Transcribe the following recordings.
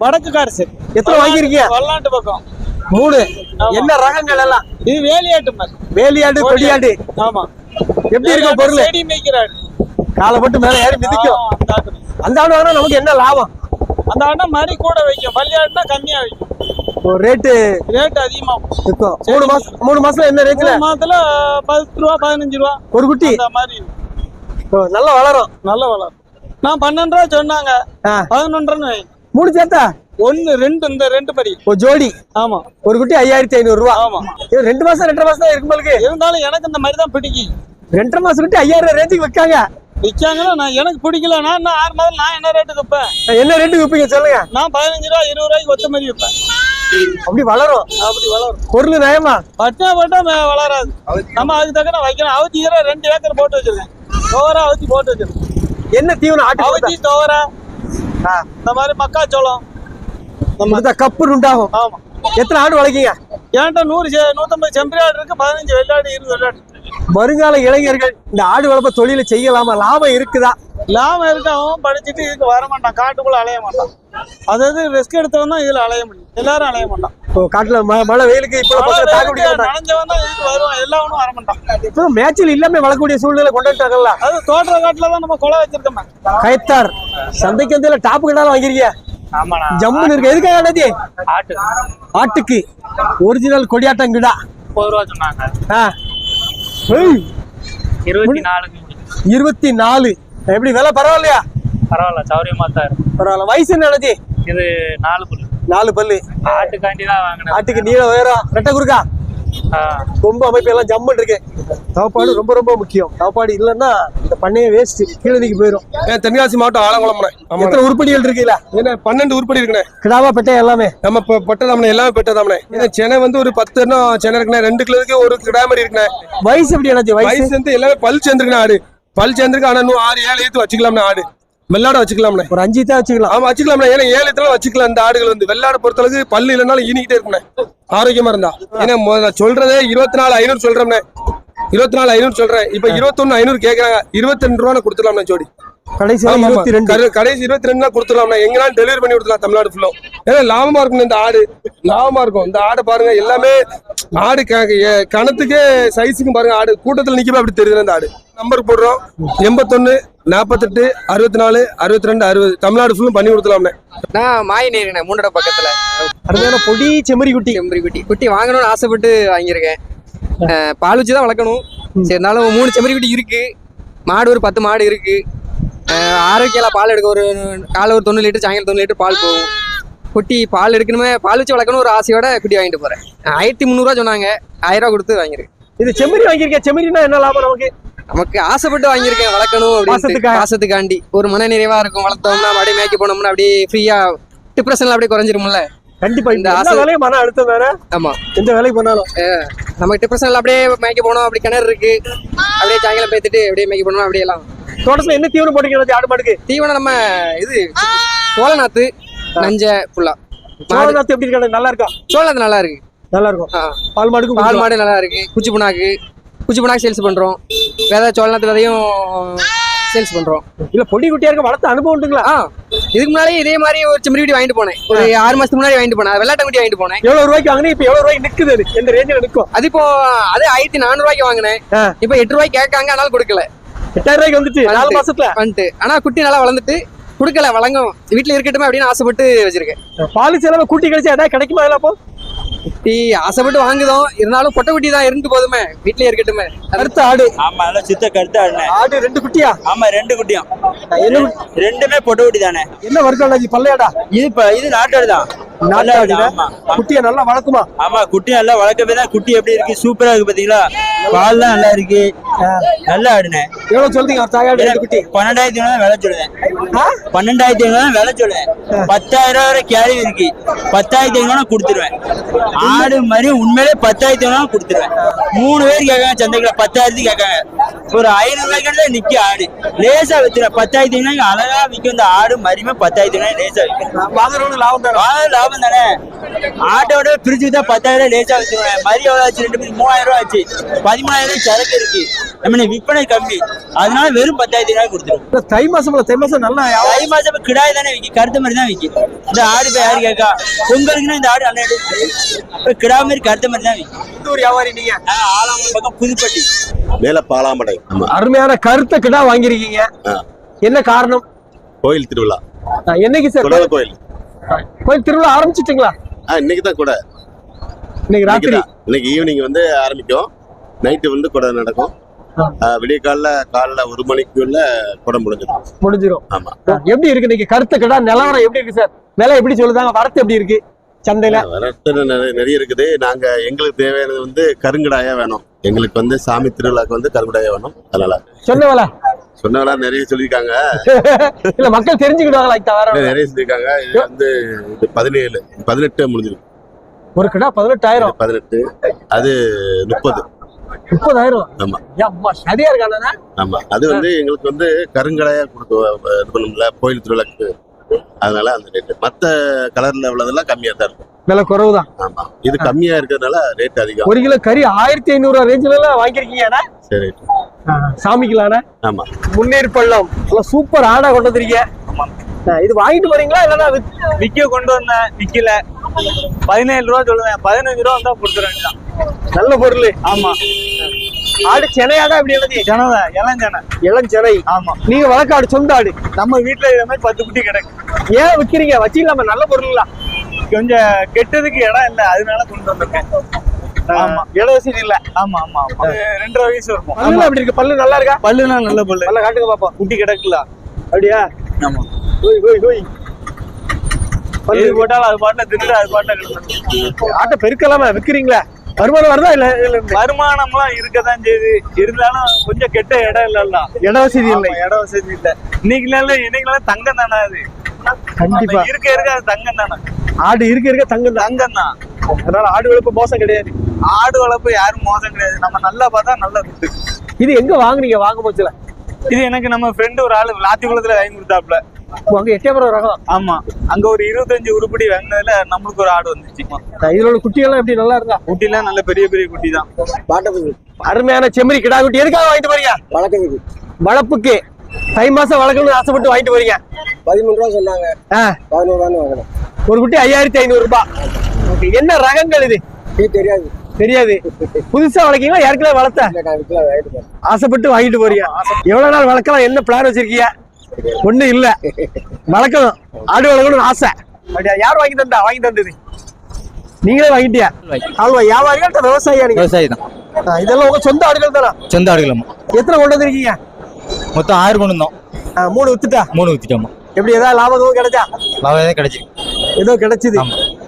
வடக்கு காரசு எத்தனை வாங்கியிருக்கீங்க? வல்லாண்டு பக்கம். மூணு. என்ன ரகங்கள் எல்லாம்? இது வேலியாட்டு வேலியாடு கொடியாடு. ஆமா. எப்படி இருக்கும் பொருள்? செடி மேய்க்கிறாடு காலை மட்டும் மேல ஏறி மிதிக்கும். அந்த ஆடு வாங்கினா நமக்கு என்ன லாபம்? அந்த ஆட்டை மறி கூட வைக்கும். பள்ளியாட்டுனா கம்மியா வைக்கும். ஒரு ரேட்டு ரேட் இருக்கும். மூணு மாசம் மூணு மாசம் என்ன ரேட்ல மூணு மாதத்துல பத்து ரூபா பதினஞ்சு ரூபா. ஒரு குட்டி? அந்த மாதிரி. நல்லா வளரும். நல்ல வளரும். நான் பன்னெண்டு ரூபா சொன்னாங்க. ஆ, பதினொன்றரை மூணு சேர்த்தா ஒன்னு ரெண்டு இந்த ரெண்டு படி. ஒரு ஜோடி. ஆமா. ஒரு குட்டி ஐயாயிரத்தி ஐநூறு ரூபா ஆமா. இது ரெண்டு மாசம் ரெண்டரை மாசம் தான் இருக்கும் உங்களுக்கு? இருந்தாலும் எனக்கு இந்த மாதிரி தான் பிடிக்கும். ரெண்டரை மாசம் குட்டி ஐயாயிரம் ரேஞ்சுக்கு விற்காங்க. விற்காங்கன்னா நான் எனக்கு பிடிக்கல. நான் இன்னும் ஆறு மாதம் நான் என்ன ரேட்டுக்கு விற்பேன்? என்ன ரேட்டுக்கு விற்பீங்க சொல்லுங்க. நான் பதினஞ்சு ரூபா இருபது ரூபாய்க்கு ஒத்த மாதிரி விற்பேன். அப்படி வளரும். அப்படி வளரும். பொருள் நயமா பட்டா போட்டா வளராது. நம்ம அதுக்கு தக்கன வைக்கணும். அவத்தி ரெண்டு ஏக்கர் போட்டு வச்சிருக்கேன். துவரா அவத்தி போட்டு வச்சிருக்கேன். என்ன தீவனம்? ஆட்டு அவத்தி துவரா இந்த மாதிரி மக்காச்சோளம் கொடுத்தா கப்பு உண்டாகும் ஆமா. எத்தனை ஆடு வளர்க்கீங்க? என்கிட்ட நூறு நூத்தம்பது செம்பரி ஆடு இருக்கு பதினஞ்சு வெள்ளாடு இருபது வெள்ளாடு. வருங்கால இளைஞர்கள் இந்த ஆடு வளர்ப்பு தொழிலை செய்யலாமா? லாபம் இருக்குதா? லாபம் இருக்கு? அவன் படிச்சுட்டு இதுக்கு வர மாட்டான். காட்டுக்குள்ள அலைய மாட்டான். அதாவது ரிஸ்க் எடுத்தவன் தான் இதுல அலைய முடியும். எல்லாரும் அலைய மாட்டான். இப்போ காட்டுல மழை வெயிலுக்கு இப்போ பக்கம் தாக்கு பிடிக்க இப்போ மேட்சில் இல்லாம வளர்க்கக்கூடிய சூழ்நிலை கொண்டு வந்துட்டாங்கல்ல. அது தோற்ற காட்டுல தான் நம்ம கொலை வச்சிருக்கோம். கயத்தார் சந்தைக்கு வந்து டாப் கிட்டாலும் வாங்கிருக்கீங்க ஆமாண்ணா. ஜம்முன்னு இருக்கு. எதுக்காக ஆட்டு. ஆட்டுக்கு. ஒரிஜினல் கொடியாட்டம் கிடா இருபத்தி நாலு. எப்படி விலை பரவாயில்லையா? பரவாயில்ல சௌரியமா தான் பரவாயில்ல. வயசு என்ன அண்ணாச்சி இது நாலு நாலு பல்லு. ஆட்டுக்காண்டி தான் வாங்கினேன் ஆட்டுக்கு நீள உயரம். ரெட்டை குறுக்கா? கொம்பு அமைப்பு எல்லாம் ஜம்முன்னு இருக்கு சாப்பாடு ரொம்ப ரொம்ப முக்கியம். சாப்பாடு இல்லைன்னா இந்த பண்ணையே வேஸ்ட் கீழதிக்கு போயிடும் தென்காசி மாவட்டம் ஆலங்குளம்ண்ணே. எத்தனை உருப்படிகள் இருக்குல்ல ஏன்னா பன்னெண்டு உருப்படி இருக்குண்ணே. கிடாவா பெட்டை எல்லாமே? நம்ம இப்போ எல்லாமே பெட்டதாமண்ணே ஏன்னா சென்னை வந்து ஒரு பத்து சென்னை இருக்குண்ணே. ரெண்டு கிலோவுக்கு ஒரு கிடா மாதிரி இருக்குண்ணே. வயசு எப்படி அண்ணாச்சி வயசு? வயசு வந்து எல்லாமே பல் சேர்ந்துருக்குண்ணே ஆடு. பல் சேர்ந்துருக்கு ஆனால் இன்னும் ஆறு ஏழு ஏத்து வச்சுக்கலாம்ண்ணே ஆடு. வெள்ளாட வச்சுக்கலாம்ண்ணே. ஒரு அஞ்சு தான் வச்சுக்கலாம். ஆமா வச்சுக்கலாம்ண்ணே. ஏன்னா ஏழு வச்சுக்கலாம் இந்த ஆடுகள் வந்து. வெள்ளாட பொறுத்தளவுக்கு பல்லு இல்லைனாலும் ஈனிக்கிட்டே இருக்குண்ணே ஆரோக்கியமா இருந்தா. ஏன்னா நான் சொல்றதே இருபத்தி நாலு ஐநூறு சொல்றேண்ணே இருபத்தி நாலு ஐநூறு சொல்றேன். இப்ப இருபத்தொன்னு ஐநூறு கேக்குறாங்க. இருபத்தி ரெண்டு ரூபா கொடுத்துலாம்ண்ணே ஜோடி. கடைசி. இருபத்தி ரெண்டு. கடைசி இருபத்தி ரெண்டுனா கொடுத்துடலாம் எங்கனாலும் டெலிவரி பண்ணி கொடுத்துலாம் தமிழ்நாடு ஃபுல்லா ஏன்னா லாபமா இருக்கும் இந்த ஆடு. லாபமா இருக்கும். இந்த ஆடை பாருங்க எல்லாமே ஆடு கணத்துக்கே சைஸுக்கும் பாருங்க ஆடு. கூட்டத்துல நிக்கவே அப்படி தெரியுது இந்த ஆடு. நம்பர் போடுறோம். எண்பத்தொன்னு நாற்பத்தெட்டு அறுபத்தி நாலு அறுபத்தி ரெண்டு அறுபது. தமிழ்நாடு ஃபுல்லும் பண்ணி கொடுத்துலாம்ண்ணே நான் மாய் நேருண்ணே மூன்றட பக்கத்துல. அருமையான பொடி செம்மறி குட்டி. செம்பரி குட்டி. குட்டி வாங்கணும்னு ஆசைப்பட்டு வாங்கியிருக்கேன். பால் வச்சு தான் வளர்க்கணும். சரி இருந்தாலும் மூணு செம்மறி குட்டி இருக்கு. மாடு ஒரு பத்து மாடு இருக்கு. அஹ் ஆரோக்கியலா பால் எடுக்க ஒரு காலை ஒரு தொண்ணூறு லிட்டர் சாயங்காலம் தொண்ணூறு லிட்டர் பால் போகும். குட்டி பால் எடுக்கணுமே பால் வச்சு வளர்க்கணும் ஒரு ஆசையோட குட்டி வாங்கிட்டு போறேன். ஆயிரத்தி முந்நூறுவா சொன்னாங்க. ஆயிரம் ரூபா கொடுத்து வாங்கியிருக்கேன் இது செம்மறி வாங்கியிருக்கேன். செம்மறினா என்ன லாபம் நமக்கு? நமக்கு ஆசைப்பட்டு வாங்கியிருக்கேன் வளர்க்கணும் அப்படின்னு பாசத்துக்கா? பாசத்துக்காண்டி ஒரு மன நிறைவா இருக்கும் வளர்த்தோம்னா அப்படியே மேய்க்க போனோம்னா அப்படியே ஃப்ரீயா டிப்ரெஷன்ல அப்படியே குறைஞ்சிரும்ல. கண்டிப்பா. இந்த ஆசை வேலையும் மன அழுத்தம் வேற. ஆமா. எந்த வேலைக்கு பண்ணாலும் நமக்கு டிப்ரெஷன்ல அப்படியே மேய்க்க போனோம் அப்படி கிணறு இருக்கு. அப்படியே சாயங்காலம் பேத்துட்டு அப்படியே மேய்க்க போனோம் அப்படியே எல்லாம். தோட்டத்துல என்ன தீவனம் போட்டுக்கிறது ஆடு மாடுக்கு? தீவனம் நம்ம இது சோளநாத்து நஞ்ச புல்லா. சோழநாத்து எப்படி இருக்காது நல்லா இருக்கா? சோளநாத்து நல்லா இருக்கு. நல்லா இருக்கும். பால் மாடுக்கு பால் மாடு நல்லா இருக்கு. குச்சி புண்ணாக்கு. குச்சி புண்ணாக்கு சேல்ஸ் பண்றோம். விதை சோளநாத்து விதையும் சேல்ஸ் பண்றோம். இல்ல பொடி குட்டியா இருக்க வளர்த்த அனுபவம் உண்டுங்களா? ஆ. இதுக்கு முன்னாடி இதே மாதிரி ஒரு செம்மறி குட்டி வாங்கிட்டு போனேன். ஒரு ஆறு மாசத்துக்கு முன்னாடி வாங்கிட்டு போனேன். வெள்ளாட்ட குட்டி வாங்கிட்டு போனேன். எவ்வளவு ரூபாய்க்கு வாங்கினா இப்ப எவ்வளவு ரூபாய்க்கு நிக்குது அது? எந்த ரேஞ்சில் நிக்கும்? அது இப்போ அது ஆயிரத்தி நானூறு ரூபாய்க்கு வாங்கினேன். இப்போ எட்டு ரூபாய்க்கு கேட்காங்க ஆனாலும் கொடுக்கல. எட்டாயிரம் ரூபாய்க்கு வந்துச்சு. நாலு. மாசத்துல? வந்துட்டு. ஆனா குட்டி நல்லா வளர்ந்துட்டு கொடுக்கல வழங்கும். வீட்டுல இருக்கட்டுமே அப்படின்னு ஆசைப்பட்டு வச்சிருக்கேன். பால் செலவு கூட்டி கழிச்சு ஏதாவது கிடைக்குமா அதெல்லாம் அப்போ? குட்டி ஆசைப்பட்டு வாங்குதோம் இருந்தாலும் பொட்டை குட்டி தான் இருந்து போதுமே. வீட்லயே இருக்கட்டுமே. அடுத்த ஆடு. ஆமா எல்லாம் சித்த கருத்து ஆடுனேன் ஆடு ரெண்டு குட்டியா? ஆமா ரெண்டு குட்டியும். என்ன ரெண்டுமே பொட்டு குட்டி தானே. என்ன வர்க்கம் அண்ணாச்சி பல்லையாடா? இது இப்ப இது நாட்டாடு தான். குட்டியை நல்லா வளர்க்குமா? ஆமா குட்டி நல்லா வளர்க்கவே தான் குட்டி எப்படி இருக்கு? சூப்பரா இருக்கு பாத்தீங்களா? பால்லாம் நல்லா இருக்கு. நல்லா ஆடுனேன். எவ்வளவு சொல்றீங்க? ஒரு தாயாடு குட்டி. பன்னெண்டாயிரத்தி ஐநூறு விலை சொல்லுவேன்? பன்னெண்டாயிரத்தி ஐநூறு விலை சொல்லுவேன். பத்தாயிரம் வரை கேள்வி இருக்கு. பத்தாயிரத்தி ஐநூறு கொடுத்துருவேன். ஆடு மாதிரி உண்மையிலே பத்தாயிரத்தி ஐநூறு கொடுத்துருவேன். மூணு பேர் கேட்காங்க சந்தைக்குள்ள பத்தாயிரத்துக்கு கேட்காங்க. ஒரு ஐநூறு ரூபாய்க்கு நிக்க ஆடு. லேசா வித்துறேன் பத்தாயிரத்தி ஐநூறு அழகா விற்கும் இந்த ஆடு மரியுமே பத்தாயிரத்தி ஐநூறு லேசா விற்கும் லாபம் லாபம் தானே? ஆட்டோட பிரிச்சு தான் பத்தாயிரம் லேசா வச்சிருவேன் மரி எவ்வளவு ஆச்சு? ரெண்டு மணி மூவாயிரம் ரூபாய் ஆச்சு. பதிமூணாயிரம் சரக்கு இருக்கு. நம்ம விற்பனை கம்மி. அதனால வெறும் பத்தாயிரத்தி ரூபாய் கொடுத்துருவோம். இந்த தை மாசம்ல தை மாசம் நல்லா. தை மாசம் கிடாய் தானே விக்கி? கருத்த மாதிரி தான் விக்கி. இந்த ஆடு இப்ப யாரு கேட்கா பொங்கலுக்குன்னா இந்த ஆடு எடுத்து இப்ப கிடா மாதிரி கருத்த மாதிரி தான் ஒரு வியாபாரி நீங்க? ஆளாம பக்கம் புதுப்பட்டி. மேல பாலாமடை அருமையான கருத்த கிடா வாங்கியிருக்கீங்க. என்ன காரணம்? கோயில் திருவிழா. என்னைக்கு சார்? கோயில். கோயில் திருவிழா ஆரம்பிச்சிட்டீங்களா? ஆ இன்னைக்கு தான் கூட. இன்னைக்கு ராத்திரி? இன்னைக்கு ஈவினிங் வந்து ஆரம்பிக்கும். நைட்டு வந்து குடை நடக்கும். விடிய காலைல காலைல ஒரு மணிக்குள்ள குடம் முடிஞ்சிடும். முடிஞ்சிரும். ஆமா. எப்படி இருக்கு இன்னைக்கு? கருத்த கிடா நிலவரம் எப்படி இருக்கு சார்? விலை எப்படி சொல்லுதாங்க? வரத்து எப்படி இருக்கு? சந்தையில? வரத்து நிறைய இருக்குது. நாங்க எங்களுக்கு தேவையானது வந்து கருங்கடாயா வேணும். எங்களுக்கு வந்து சாமி திருவிழாக்கு வந்து கருங்கடாயா வேணும். அதனால. சொன்ன விலை சொன்னவங்களா நிறைய சொல்லியிருக்காங்க. இல்ல மக்கள் தெரிஞ்சுக்கிடுவாங்களா நிறைய சொல்லியிருக்காங்க. இது வந்து பதினேழு. பதினெட்டு முடிஞ்சிருக்கு. ஒரு கிடா பதினெட்டாயிரம். பதினெட்டு அது முப்பது. முப்பதாயிரம். ஆமா. அம்மா சரியா இருக்காண்ணா ஆமா. அது வந்து எங்களுக்கு வந்து கருங்கடையா இது பண்ணும்ல கோயில் திருவிழாக்கு அதனால அந்த ரேட்டு மத்த கலர்ல உள்ளதெல்லாம் கம்மியா தான் இருக்கும். விலை குறவுதான். ஆமா. இது கம்மியா இருக்கிறதுனால ரேட் அதிகம். ஒரு கிலோ கறி ஆயிரத்தி ஐநூறு ரேஞ்சில எல்லாம் வாங்கியிருக்கீங்க சரி. சாமிக்கலாண்ணா ஆமா. முன்னேறி பள்ளம். நல்லா சூப்பர் ஆடா கொண்டு வந்திருக்கீங்க. இது வாங்கிட்டு போறீங்களா? இல்லன்னா விக்க கொண்டு வந்தேன் விக்கல. பதினேழு ரூபா சொல்லுவேன். பதினஞ்சு ரூபா வந்தா கொடுத்துருவேன் நல்ல பொருள். ஆமா. ஆடு சென்னையாடா இப்படி எழுதி ஜனதை இளஞ்சனை. இளம் சென்னை ஆமா. நீங்க வளர்க்க ஆடு சொந்த ஆடு. நம்ம வீட்டுல இத மாதிரி பத்து குட்டி கிடக்கு. ஏன் விக்கிறீங்க? வச்சிக்கலாமா நல்ல பொருள்ல கொஞ்சம் கெட்டதுக்கு இடம் இல்ல அதனால கொண்டு வந்திருக்கேன். ஆமா. வசதி இல்ல. ஆமா ஆமா ரெண்டரை வயசு இருக்கும். பல்லு எப்படி இருக்கு? பல்லு நல்லா இருக்கா? பல்லுனா நல்ல பல்லு. பல்ல காட்டுங்க பாப்போம். குட்டி கிடக்குல அப்படியா? ஆமா. பல்லு போட்டாலும் அது பாட்டுல தின்னு அது கிடக்கும். ஆட்டை பெருக்கலாமா? விக்கிறீங்களா? வருமானம் வருதா இல்ல இல்ல வருமானம்லாம் இருக்கதான் செய்யுது. இருந்தாலும் கொஞ்சம் கெட்ட இடம் இல்லல்ல. இட வசதி இல்லை. இடம் வசதி இல்ல. இன்னைக்குல இன்னைக்குலாம் தங்கம் தானே அது? கண்டிப்பா. இருக்க இருக்க அது தங்கம் தானே? ஆடு இருக்க இருக்க தங்கம் தங்கம் தான். அதனால ஆடு வளர்ப்பு மோசம் கிடையாது. ஆடு வளர்ப்பு யாரும் மோசம் கிடையாது. நம்ம நல்லா பார்த்தா நல்லா துட்டு இது எங்க வாங்குனீங்க? வாங்க போச்சுல. இது எனக்கு நம்ம ஃப்ரெண்டு ஒரு ஆளு லாத்திக்குளத்துல வாங்கி கொடுத்தாப்ல அங்க எட்டயபுரம் ரகம்? ஆமா. அங்க ஒரு இருபத்தஞ்சு உருப்படி வாங்கினதுல நம்மளுக்கு ஒரு ஆடு வந்துச்சு உள்ள குட்டியெல்லாம் எப்படி நல்லா இருந்தா குட்டிலாம் நல்ல பெரிய பெரிய குட்டி. தான் அருமையான செம்மறி கிடா குட்டி. எதுக்காக வாங்கிட்டு போறீங்க? வழக்கத்துக்கு வளர்ப்புக்கு. தை மாசம் வளர்க்கணும்னு ஆசைப்பட்டு வாங்கிட்டு போறீங்க. பதிமூணு ரூபா சொன்னாங்க. ஆ, பதினோரு வாங்கினேன் ஒரு குட்டி ஐயாயிரத்தி ஐநூறு ரூபாய். என்ன ரகங்கள் இது? தெரியாது. தெரியாது. புதுசா வளர்க்கீங்களா? ஏற்கனவே வளர்த்த? ஆசைப்பட்டு வாங்கிட்டு போறீங்க. எவ்வளவு நாள் வளர்க்கலாம்? என்ன பிளான் வச்சிருக்கீங்க? ஒண்ணு இல்ல. வளர்க்கணும். ஆடு வளர்க்கணும்னு ஆசை. யார் வாங்கி தந்தா? வாங்கி தந்தது. நீங்களே வாங்கிட்டியா? ஆல்வா வியாபாரியா இல்ல விவசாயியா விவசாயி தான் இதெல்லாம் உங்க சொந்த ஆடுகள் தானா? சொந்த ஆடுகளம்மா எத்தனை கொண்டு வந்திருக்கீங்க? மொத்தம் ஆறு கொண்டு வந்தோம். மூணு வித்துட்டா? மூணு ஊற்றிட்டோம்மா எப்படி ஏதாவது லாபம் எதுவும் கிடைச்சா? லாபம் தான் கிடைச்சி ஏதோ கிடைச்சது.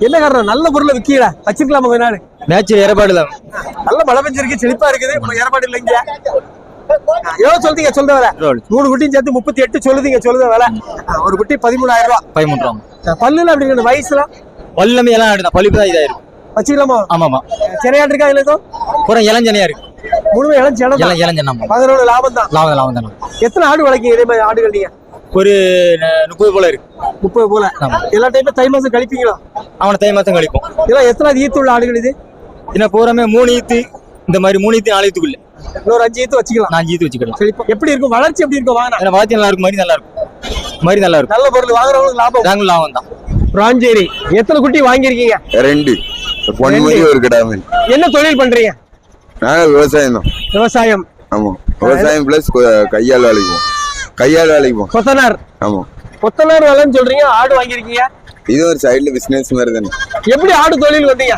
என்ன காரணம்? நல்ல பொருளை விக்கீல வச்சிருக்கலாமா கொஞ்ச நாள்? மேட்ச் ஏற்பாடு தான் நல்ல மழை பெஞ்சிருக்கு செழிப்பா இருக்குது. இப்ப ஏற்பாடு இல்லைங்க. எவ்வளவு சொல்றீங்க சொல்ற வேலை. மூணு குட்டியும் சேர்த்து முப்பத்தி எட்டு சொல்லுதீங்க சொல்லுத வேலை. ஒரு குட்டி பதிமூணாயிரம் ரூபாய் பதிமூணு ரூபா பல்லுல அப்படி இருக்கு வயசுல? பல்லமே எல்லாம் ஆடுதான் பழிப்பு தான் இதாயிரும். வச்சுக்கலாமா? ஆமாம்மா சிறையாட்டு இருக்கா இதுல எதுவும் பூரா இளஞ்சனையா இருக்கு. முழுமை இளம் இளஞ்சனாம்மா பதினோரு லாபம் தான். லாபம் லாபம் தானே. எத்தனை ஆடு வளர்க்கீங்க இதே மாதிரி ஆடுகள் நீங்க? ஒரு முப்பது போல இருக்கு. முப்பது போல. எல்லா டைமும் தை மாசம் கழிப்பீங்களா? அவனை தை மாதம் கழிப்போம். இதெல்லாம் எத்தனை ஈத்து உள்ள ஆடுகள் இது? இன்னும் பூராமே மூணு ஈத்து இந்த மாதிரி மூணு ஈத்து நாலு ஈத்துக்குள்ள. இன்னொரு அஞ்சு ஈத்து வச்சுக்கலாம். நான் ஈத்து வச்சுக்கிறேன் செழிப்பா எப்படி இருக்கும்? வளர்ச்சி எப்படி இருக்கும்? ஏன்னா வளர்ச்சி நல்லா இருக்கும். மாதிரி நல்லா இருக்கும். மாதிரி நல்லா இருக்கும். நல்ல பொருள். வாங்குறவங்களுக்கு லாபம். நாங்களும் லாபம் தான். ராஞ்சேரி எத்தனை குட்டி வாங்கியிருக்கீங்க? ரெண்டு. என்ன தொழில் பண்றீங்க? விவசாயம் தான். விவசாயம். ஆமா. விவசாயம் பிளஸ் கையால் வேலைக்குவோம் கையால் வேலைக்குவோம் கொத்தனார். ஆமா. கொத்தனார் வேலைன்னு சொல்றீங்க. ஆடு வாங்கியிருக்கீங்க. இது ஒரு சைடுல பிசினஸ் மாதிரி தானே. எப்படி ஆடு தொழில் வந்தீங்க?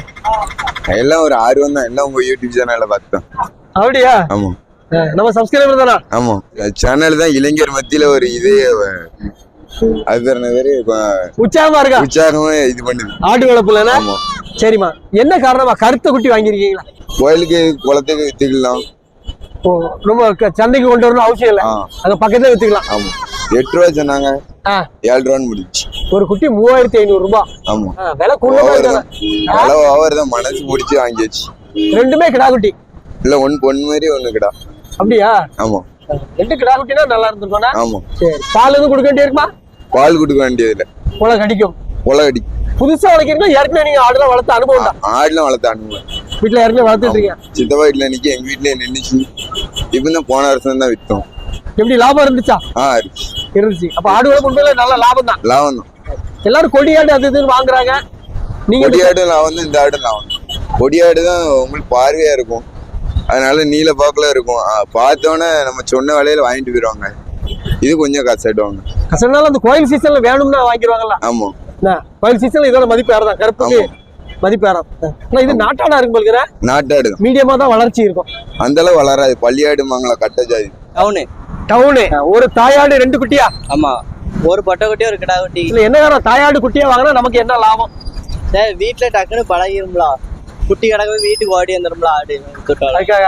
எல்லாம் ஒரு ஆர்வம் தான். எல்லாம் உங்க யூடியூப் சேனல்ல பார்த்தோம் அப்படியா? ஆமா. நம்ம சப்ஸ்கிரைபர் தானா? ஆமா. சேனல் தான் இளைஞர் மத்தியில ஒரு இதே அது பேர்? உற்சாகமா இருக்கா? உற்சாகமா இது பண்ணுது. ஆடு வளர்ப்புலனா ஆமா. சரிம்மா. என்ன காரணமா கருத்த குட்டி வாங்கியிருக்கீங்களா? கோயிலுக்கு குளத்துக்கு வித்துக்கலாம். ரொம்ப சந்தைக்கு கொண்டு வரணும் அவசியம் இல்லை. அங்க பக்கத்துல வித்துக்கலாம். ஆமா. எட்டு ரூபா சொன்னாங்க. ஏழு ரூபான்னு முடிச்சு. ஒரு குட்டி மூவாயிரத்தி ஐநூறு ரூபாய் ஆமா. விலை கூட ஓவர் தான். மனசு முடிச்சு வாங்கியாச்சு. ரெண்டுமே கிடா குட்டி. இல்ல ஒன் பொண்ணு மாதிரி ஒண்ணு கிடா. அப்படியா? ஆமா. ரெண்டு கிடா குட்டினா நல்லா இருந்திருக்கோம்னா ஆமா. சரி. பால் எதுவும் கொடுக்க வேண்டிய இருக்குமா பால் கொடுக்க வேண்டியதில்ல. போல கடிக்கும் கொலகடி புதுசா வளர்க்கீங்களா ஏற்கனவே நீங்க ஆடுலாம் வளர்த்த அனுபவம் தான் ஆடுலாம் வளர்த்த அனுபவம். வீட்டுல ஏற்கனவே வளர்த்துட்டு இருக்கீங்க? சித்தப்பா வீட்டுல நிக்க எங்க வீட்லயே நின்னுச்சு. இப்போ போன வருஷம் தான் வித்தோம். எப்படி லாபம் இருந்துச்சா? ஆ இருந்துச்சு. அப்ப ஆடு வளர்ப்பு உண்மையில நல்ல லாபம் தான். லாபம் தான். எல்லாரும் கொடியாடு அது இதுன்னு வாங்குறாங்க. நீங்க கொடியாடு லாபம் இந்த ஆடு லாபம் கொடியாடு தான் உங்களுக்கு பார்வையா இருக்கும். அதனால நீல பாக்குல இருக்கும். பார்த்தோன்னே நம்ம சொன்ன விலையில வாங்கிட்டு போயிடுவாங்க இது கொஞ்சம் காசாயிடுவாங்க கசனால அந்த கோயில் சீசன்ல வேணும்னா வாங்கிடுவாங்கல்ல? ஆமா. கோயில் சீசன்ல இதோட மதிப்பு ஏறதான் கருப்புக்கு மதிப்பு ஏறம் ஆனா இது நாட்டாடா இருக்கும் போலுக்கிற நாட்டாடு மீடியமா தான் வளர்ச்சி இருக்கும். அந்த அளவு வளராது. பள்ளியாடுமாங்களா கட்ட ஜாதி. டவுனு. டவுனு. ஒரு தாயாடு ரெண்டு குட்டியா? ஆமா. ஒரு பட்டை குட்டி ஒரு கிடா குட்டி. இதுல என்ன காரணம் தாயாடு குட்டியா வாங்கினா நமக்கு என்ன லாபம்? வீட்டுல டக்குன்னு பழகிரும்ல. குட்டி கிடக்கு வீட்டுக்கு ஓடி வந்துரும்ல ஆடு அதுக்காக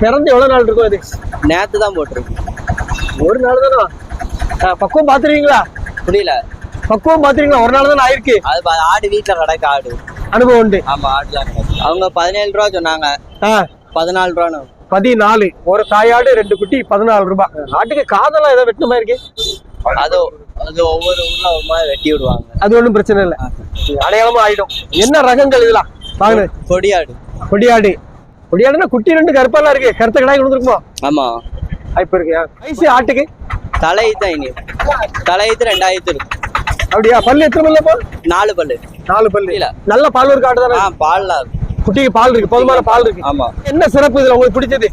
பிறந்து எவ்வளவு நாள் இருக்கும் இது நேத்து தான் போட்டிருக்கு ஒரு நாள் தானே பக்குவம் பாத்துருவீங்களா புரியல பக்குவம் பாத்துருவீங்களா ஒரு நாள் தானே ஆயிருக்கு அது ஆடு வீட்டுல கிடக்கு ஆடு அனுபவம் உண்டு ஆமா ஆடுலாம் கிடக்கு அவங்க பதினேழு ரூபா சொன்னாங்க பதினாலு ரூபான்னு பதினாலு ஒரு தாயாடு ரெண்டு குட்டி பதினாலு ரூபாய் ஆட்டுக்கு காதெல்லாம் ஏதோ வெட்டின மாதிரி இருக்கு அது அது ஒவ்வொரு ஊர்ல ஒரு மாதிரி வெட்டி விடுவாங்க அது ஒண்ணும் பிரச்சனை இல்லை அடையாளமா ஆயிடும் என்ன ரகங்கள் இதெல்லாம் வாங்கினது கொடியாடு. கொடியாடு. கொடியாடுனா குட்டி ரெண்டு கருப்பெல்லாம் இருக்கு. கருத்த கடாய் கொடுத்துருக்குமா? ஆமா. இப்ப இருக்கு. வயசு ஆட்டுக்கு. தலையீத்து இனி தலையீத்து ரெண்டாயிரத்து இருக்கு. அப்படியா? பல்லு எத்தனை பல்லு நாலு பல்லு. நாலு பல்லு. இல்ல. நல்ல பால் ஒரு ஆடு தானே பால்லாம் குட்டிக்கு பால் இருக்கு. போதுமான பால் இருக்கு. ஆமா. என்ன சிறப்பு இதுல உங்களுக்கு பிடிச்சது?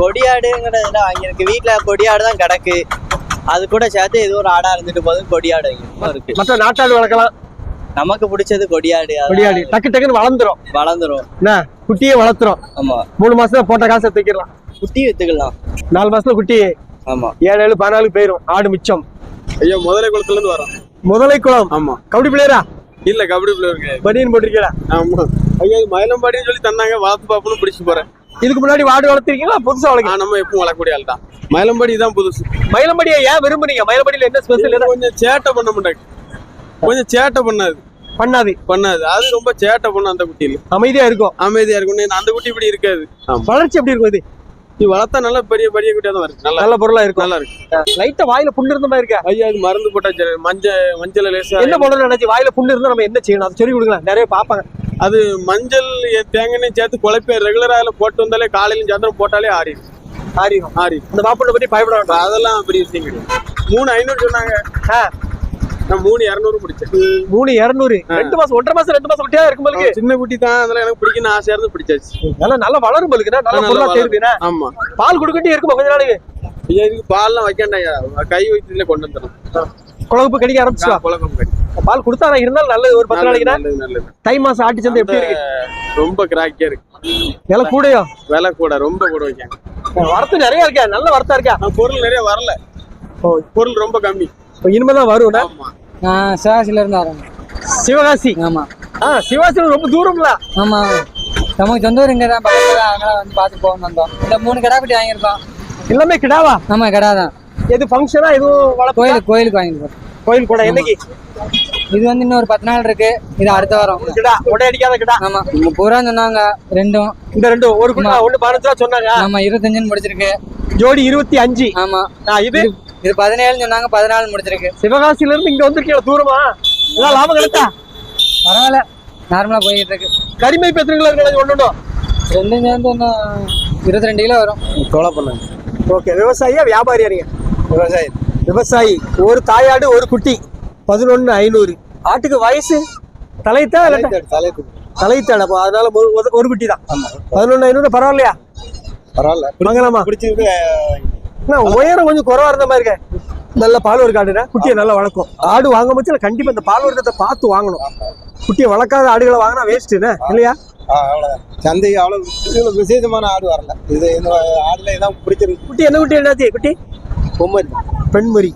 கொடியாடுங்கிறதுல எனக்கு வீட்டுல கொடியாடு தான் கிடக்கு. அது கூட சேர்த்து இது ஒரு ஆடா இருந்துட்டு போது கொடியாடு இருக்கு மற்ற நாட்டாடு வளர்க்கலாம். நமக்கு பிடிச்சது கொடியாடு கொடியாடு. டக்கு டக்குன்னு வளர்ந்துரும். வளர்ந்துரும். என்ன? குட்டியே வளர்த்துரும். ஆமா. மூணு மாசத்துல போட்ட காசை தூக்கிடலாம். குட்டி வித்துக்கலாம். நாலு மாசத்துல குட்டி. ஆமா. ஏழு ஏழு பதினாலு போயிரும். ஆடு மிச்சம். ஐயா முதலை குளத்துல இருந்து வரோம். முதலை குளம். ஆமா. கபடி பிளேயரா இல்ல கபடி பிளேயருக்கு பனியன் போட்டிருக்கீங்களா? ஆமா. ஐயா மயிலம்பாடின்னு சொல்லி தந்தாங்க. வளர்த்து பாப்புன்னு பிடிச்சு போறேன். இதுக்கு முன்னாடி வாடு வளர்த்திருக்கீங்களா? புதுசா ஆ, வளர்க்க நம்ம எப்பவும் வளர்க்கக்கூடிய ஆள் தான் மயிலம்பாடி தான் புதுசு. மயிலம்படியை ஏன் விரும்புறீங்க மயிலம்படியில என்ன ஸ்பெஷல் கொஞ்சம் சேட்டை பண்ண மாட்டாங்க. கொஞ்சம் சேட்டை பண்ணாது. பண்ணாது. பண்ணாது. அது ரொம்ப சேட்டை பண்ணும் அந்த குட்டியில. அமைதியா இருக்கும். அமைதியா இருக்கும். அந்த குட்டி இப்படி இருக்காது. வளர்ச்சி எப்படி இருக்கும் இது? இது வளர்த்தா நல்ல பெரிய பெரிய குட்டியா தான் இருக்கு நல்லா நல்ல பொருளா இருக்கும். நல்லா இருக்கு லைட்டா வாயில புண்ணு இருந்த மாதிரி இருக்கா? ஐயா இது மருந்து போட்டா மஞ்சள் மஞ்சள் லேசா என்ன பண்ணணும் நினைச்சு வாயில புண்ணு இருந்தா நம்ம என்ன செய்யணும்? அது சொல்லி கொடுக்கலாம். நிறைய பாப்பாங்க அது மஞ்சள் தேங்காய் சேர்த்து குழப்பி ரெகுலரா அதுல போட்டு வந்தாலே காலையிலும் சாயந்தரம் போட்டாலே ஆறிடும் ஆறிடும் ஆறிடும் இந்த பாப்பனை பத்தி பயப்பட வேண்டாம். அதெல்லாம் பெரிய விஷயம் கிடையாது. மூணு ஐநூறு சொன்னாங்க. ஆ. நான் மூணு இரநூறு பிடிச்சேன். மூணு இருநூறு. ரெண்டு மாசம் ஒன்றரை மாசம் ரெண்டு மாசம் குட்டியா இருக்கும் போலுக்கு. சின்ன குட்டி தான் அதெல்லாம் எனக்கு பிடிக்கணும் ஆசையா இருந்து பிடிச்சாச்சு. நல்லா நல்லா வளரும் போலுக்குன்னா நல்ல நல்லா. தேர்வுனா ஆமா. பால் கொடுக்கட்டி இருக்குமா கொஞ்ச நாளைக்கு? ஐயா இதுக்கு பால்லாம் கை வைத்தியத்துல கொண்டு வந்துடும் குழம்பு கடிக்க ஆரம்பிச்சுவா குழப்பம் கிடையாது. பால் கொடுத்தா நான் இருந்தாலும் நல்லது ஒரு பத்து நல்லது தை மாசம் ஆட்டு சந்தை எப்படி இருக்கு? ரொம்ப கிராக்கியா இருக்கு. விலை கூடயோ? விலை கூட ரொம்ப கூட வைக்காங்க வரத்து நிறைய இருக்கா நல்ல வரத்தா இருக்கா. பொருள் நிறைய வரல. பொருள் ரொம்ப கம்மி. இப்ப இனிமேதான் வரும் ஆமா. நான் சிவாசில இருந்து வரேன் சிவகாசி? ஆமா. ஆ சிவாசி ரொம்ப தூரம்ல. ஆமா. நமக்கு சொந்த ஊர் இங்க தான் பக்கத்துல தான் அதனால வந்து பார்த்து போகணும் வந்தோம். இந்த மூணு கடா குட்டி வாங்கியிருக்கோம். எல்லாமே கிடாவா? ஆமா கடா தான். எது ஃபங்க்ஷனா எதுவும் வளர்ப்பு கோயில் கோயிலுக்கு வாங்கியிருக்கோம். கோயில் கூட என்னைக்கு? இது வந்து இன்னும் ஒரு பத்து நாள் இருக்கு. இது அடுத்த வாரம். கிடா உடை அடிக்காத கிடா. ஆமா. பூரா சொன்னாங்க ரெண்டும். இந்த ரெண்டு ஒரு குடா ஒண்ணு பதினஞ்சு ரூபா சொன்னாங்க. ஆமா இருபத்தஞ்சுன்னு முடிச்சிருக்கு. ஜோடி இருபத்தி அஞ்சு. ஆமா. இது? இது பதினேழுன்னு சொன்னாங்க பதினாலு முடிச்சிருக்கு சிவகாசில இருந்து இங்க வந்திருக்கீங்க தூரமா? எல்லாம் லாபம் கிடைச்சா? பரவாயில்ல நார்மலா போயிட்டு இருக்கு கரிமை பெத்திரங்களா இருக்கிறது ஒண்ணு ரெண்டும் சேர்ந்து இன்னும் இருபத்தி ரெண்டு கிலோ வரும். கொலை பண்ணாங்க ஓகே விவசாயியா வியாபாரியா நீங்க? விவசாயி. விவசாயி. ஒரு தாயாடு ஒரு குட்டி. பதினொன்னு ஐநூறு. ஆட்டுக்கு வயசு? தலைத்தா இல்லாட்டா தலைத்தாடு அப்போ அதனால ஒரு- குட்டி தான். பதினொன்னு ஐநூறு பரவாயில்லையா? பரவாயில்ல. வாங்கலாமா பிடிச்சிருக்கு உயரம் கொஞ்சம் குறவா இருந்த மாதிரி இருக்க. நல்ல பால் ஒரு ஆடுனா குட்டியை நல்லா வளர்க்கும். ஆடு வாங்க பட்சத்தில் கண்டிப்பா இந்த பால் வர்க்கத்தை பார்த்து வாங்கணும். குட்டியை வளர்க்காத ஆடுகளை வாங்கினா வேஸ்ட்டுன்னு இல்லையா? சந்தைக்கு அவ்வளவு விசேஷமான ஆடு வரல. இது ஆடுல இதான் பிடிச்சிருக்கு. குட்டி என்ன குட்டி என்னாச்சு? குட்டி? பொம்மரி. பெண்மரி.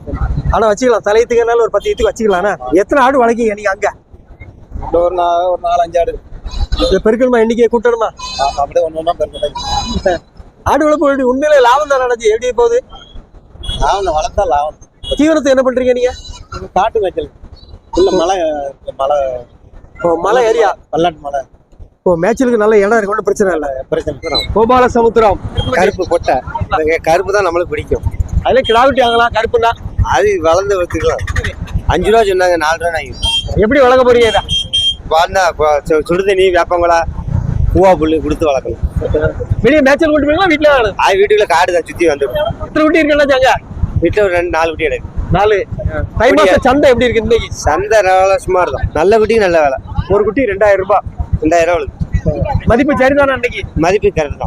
ஆனா வச்சுக்கலாம். தலையத்துக்குனால ஒரு பத்து ஈத்துக்கு வச்சுக்கலாம்ண்ணா எத்தனை ஆடு வளர்க்கீங்க நீங்க அங்க? ஒரு நா ஒரு நாலு அஞ்சு ஆடு. இதை பெருக்கணுமா எண்ணிக்கையை கூட்டணுமா? அப்படியே ஒன்று ஒன்றா ஆடு வளர்ப்பு உண்மையிலே லாபம் தான் நடந்துச்சு எப்படி போகுது? லாபம் வளர்த்தா லாபம். தீவனத்தை என்ன பண்றீங்க நீங்க? காட்டு மேய்ச்சல். இல்ல மலை மலை. ஓ, மலை ஏரியா? பல்லாட்டு மலை. ஓ மேய்ச்சலுக்கு நல்ல இடம் இருக்கு ஒன்றும் பிரச்சனை இல்லை. பிரச்சனை கோபால சமுத்திரம் கருப்பு பொட்டை இந்த கருப்பு தான் நம்மளுக்கு பிடிக்கும். அதுல கிடாக்குட்டி வாங்கலாம் கருப்புன்னா? அது வளர்ந்து வச்சுக்கலாம். அஞ்சு ரூபா சொன்னாங்க நாலு ரூபா வாங்கி எப்படி வளர்க்க போறீங்க இதை? வாழ்ந்தா சுடு தண்ணி வேப்பங்குளா பூவா புல்லு கொடுத்து வளர்க்கணும். வெளியே மேய்ச்சல் கொண்டு போவீங்களா வீட்டுல அது வீட்டுக்குள்ள காடு தான் சுத்தி வந்துடும் எத்தனை குட்டி இருக்குன்னா சாங்க வீட்டுல ஒரு ரெண்டு நாலு குட்டி எடுக்கு நாலு. தை மாச சந்தை எப்படி இருக்கு இன்னைக்கு? சந்தை வேலை சுமார் தான் நல்ல குட்டிக்கு நல்ல வேலை. ஒரு குட்டி ரெண்டாயிரம் ரூபாய் ரெண்டாயிரம் ரூபா மதிப்பு சரிதானா இன்னைக்கு? மதிப்பு கரெக்ட் தான்.